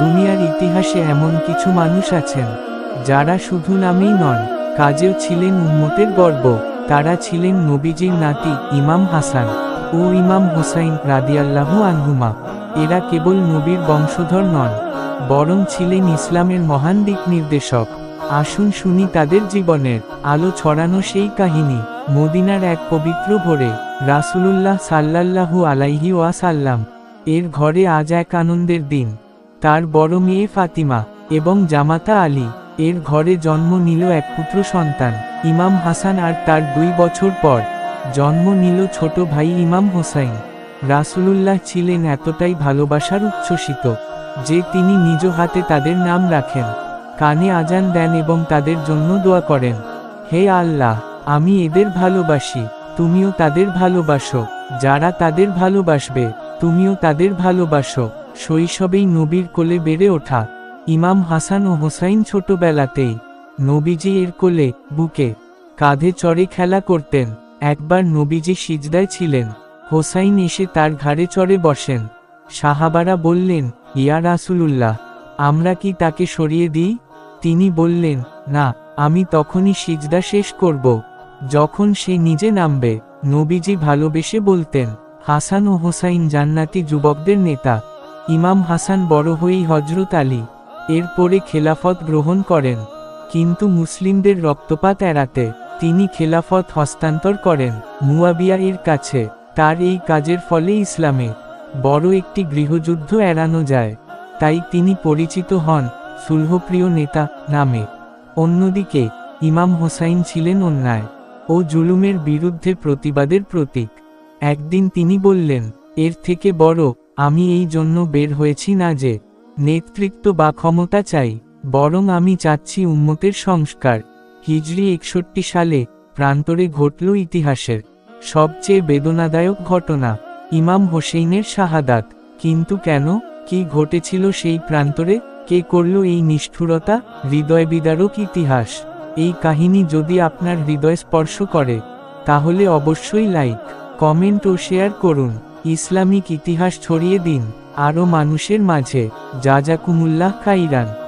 দুনিয়ার ইতিহাসে এমন কিছু মানুষ আছেন, যারা শুধু নামেই নন, কাজেও ছিলেন উম্মতের গর্ব। তারা ছিলেন নবীজির নাতি ইমাম হাসান ও ইমাম হোসাইন রাদিয়াল্লাহু আনহুমা। এরা কেবল নবীর বংশধর নন, বরং ছিলেন ইসলামের মহান দিক নির্দেশক। আসুন শুনি তাদের জীবনের আলো ছড়ানো সেই কাহিনী, মদিনার এক পবিত্র ভোরে রাসুলুল্লাহ সাল্লাল্লাহু আলাইহি ওয়াসাল্লাম। এর ঘরে আজ এক আনন্দের দিন। তার বড় মেয়ে ফাতিমা এবং জামাতা আলী। এর ঘরে জন্ম নিল এক পুত্র সন্তান, ইমাম হাসান আর তার দুই বছর পর জন্ম নিল ছোট ভাই ইমাম হোসাইন। রাসূলুল্লাহ ছিলেন এতটাই ভালোবাসার উচ্ছ্বসিত যে তিনি নিজ হাতে তাদের নাম রাখেন, কানে আজান দেন এবং তাদের জন্য দোয়া করেন, হে আল্লাহ, আমি এদের ভালোবাসি, তুমিও তাদের ভালোবাসো, যারা তাদের ভালোবাসবে, তুমিও তাদের ভালোবাসো। শৈশবেই নবীর কোলে বেড়ে ওঠা ইমাম হাসান ও হোসাইন ছোটবেলাতেই নবীজি এর কোলে বুকে কাঁধে চড়ে খেলা করতেন। একবার নবীজি সিজদায় ছিলেন। হোসাইন এসে তার ঘাড়ে চড়ে বসেন। সাহাবারা বললেন, ইয়া রাসূলুল্লাহ, আমরা কি তাকে সরিয়ে দিই? তিনি বললেন, না, আমি তখনই সিজদা শেষ করব। যখন সে নিজে নামবে, নবীজি ভালোবেসে বলতেন। হাসান ও হোসাইন জান্নাতি যুবকদের নেতা ইমাম হাসান বড় হয়েই হজরত আলী। এরপরে খেলাফত গ্রহণ করেন। কিন্তু মুসলিমদের রক্তপাত এড়াতে তিনি খেলাফত হস্তান্তর করেন মুয়াবিয়া এর কাছে। তার এই কাজের ফলে ইসলামে বড় একটি গৃহযুদ্ধ এড়ানো যায়। তাই তিনি পরিচিত হন সুলহপ্রিয় নেতা নামে। অন্যদিকে ইমাম হোসাইন ছিলেন অন্যায় ও জুলুমের বিরুদ্ধে প্রতিবাদের প্রতীক। একদিন তিনি বললেন, এর থেকে বড় আমি এই জন্য বের হয়েছি না যে, নেতৃত্ব বা ক্ষমতা চাই, বরং আমি চাচ্ছি উন্মতের সংস্কার। হিজড়ি একষট্টি সালে প্রান্তরে ঘটল ইতিহাসের সবচেয়ে বেদনাদায়ক ঘটনা, ইমাম হোসেইনের শাহাদাত। কিন্তু কেন, কি ঘটেছিল সেই প্রান্তরে, কে করল এই নিষ্ঠুরতা, হৃদয় বিদারক ইতিহাস? এই কাহিনী যদি আপনার হৃদয় স্পর্শ করে, তাহলে অবশ্যই লাইক, কমেন্ট ও শেয়ার করুন। ইসলামিক ইতিহাস ছড়িয়ে দিন আরও মানুষের মাঝে। যা যা কুমুল্লাহ খাইরান।